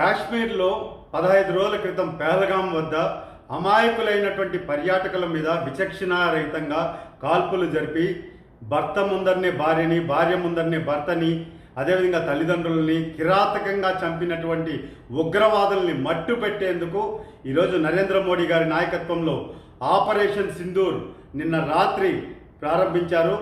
కాశ్మీర్లో పదహైదు రోజుల క్రితం పేహల్గాం వద్ద అమాయకులైనటువంటి పర్యాటకుల మీద విచక్షణారహితంగా కాల్పులు జరిపి భర్త ముందరినే భార్యని భార్య ముందరినే భర్తని అదేవిధంగా తల్లిదండ్రులని కిరాతకంగా చంపినటువంటి ఉగ్రవాదుల్ని మట్టు పెట్టేందుకు ఈరోజు నరేంద్ర మోడీ గారి నాయకత్వంలో ఆపరేషన్ సింధూర్ నిన్న రాత్రి ప్రారంభించారు.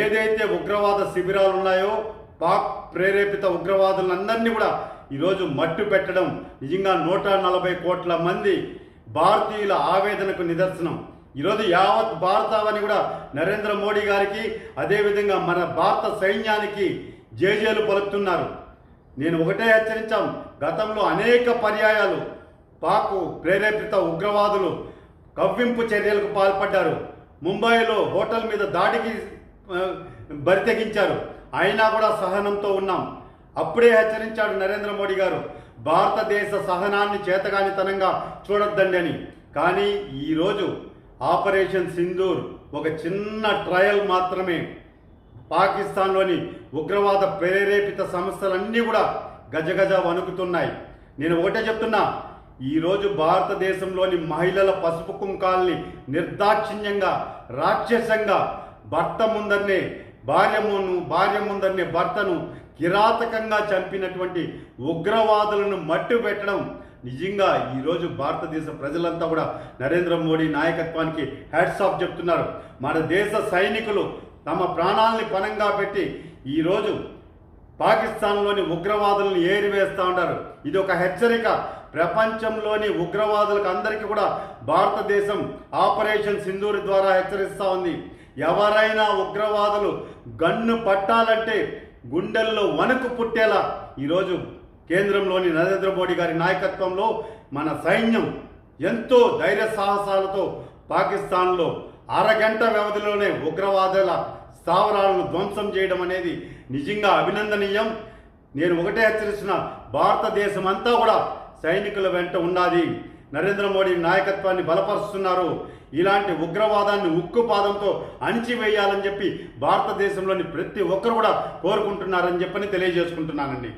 ఏదైతే ఉగ్రవాద శిబిరాలు ఉన్నాయో పాక్ ప్రేరేపిత ఉగ్రవాదులందరినీ కూడా ఈరోజు మట్టు పెట్టడం నిజంగా నూట నలభై కోట్ల మంది భారతీయుల ఆవేదనకు నిదర్శనం. ఈరోజు యావత్ భారతావని కూడా నరేంద్ర మోడీ గారికి అదేవిధంగా మన భారత సైన్యానికి జేజేలు పలుకుతున్నారు. నేను ఒకటే హెచ్చరించాం గతంలో అనేక పర్యాయాలు పాకు ప్రేరేపిత ఉగ్రవాదులు కవ్వింపు చర్యలకు పాల్పడ్డారు. ముంబైలో హోటల్ మీద దాడికి బరితెగించారు అయినా కూడా సహనంతో ఉన్నాం. అప్పుడే హెచ్చరించాడు నరేంద్ర మోడీ గారు భారతదేశ సహనాన్ని చేతగానితనంగా చూడొద్దండి అని. కానీ ఈరోజు ఆపరేషన్ సింధూర్ ఒక చిన్న ట్రయల్ మాత్రమే. పాకిస్తాన్లోని ఉగ్రవాద ప్రేరేపిత సంస్థలన్నీ కూడా గజగజ వణుకుతున్నాయి. నేను ఒకటే చెప్తున్నా ఈరోజు భారతదేశంలోని మహిళల పసుపు కుంకాల్ని నిర్దాక్షిణ్యంగా రాక్షసంగా భర్త ముందరనే భార్యమును భార్యముందనే భర్తను కిరాతకంగా చంపినటువంటి ఉగ్రవాదులను మట్టు పెట్టడం. నిజంగా ఈరోజు భారతదేశ ప్రజలంతా కూడా నరేంద్ర మోడీ నాయకత్వానికి హ్యాట్స్ ఆఫ్ చెప్తున్నారు. మన దేశ సైనికులు తమ ప్రాణాలని పనంగా పెట్టి ఈరోజు పాకిస్తాన్లోని ఉగ్రవాదులను ఏరివేస్తూ ఉన్నారు. ఇది ఒక హెచ్చరిక. ప్రపంచంలోని ఉగ్రవాదులకు అందరికీ కూడా భారతదేశం ఆపరేషన్ సింధూర్ ద్వారా హెచ్చరిస్తూ ఉంది. ఎవరైనా ఉగ్రవాదులు గన్ను పట్టాలంటే గుండెల్లో వణుకు పుట్టేలా ఈరోజు కేంద్రంలోని నరేంద్ర మోడీ గారి నాయకత్వంలో మన సైన్యం ఎంతో ధైర్య సాహసాలతో పాకిస్తాన్లో అరగంట వ్యవధిలోనే ఉగ్రవాదుల స్థావరాలను ధ్వంసం చేయడం అనేది నిజంగా అభినందనీయం. నేను ఒకటే హెచ్చరిస్తున్న భారతదేశం అంతా కూడా సైనికుల వెంట ఉన్నది నరేంద్ర మోడీ నాయకత్వాన్ని బలపరుస్తున్నారు. ఇలాంటి ఉగ్రవాదాన్ని ఉక్కు పాదంతో అణిచివేయాలని చెప్పి భారతదేశంలోని ప్రతి ఒక్కరు కూడా కోరుకుంటున్నారని చెప్పని తెలియజేసుకుంటున్నానండి.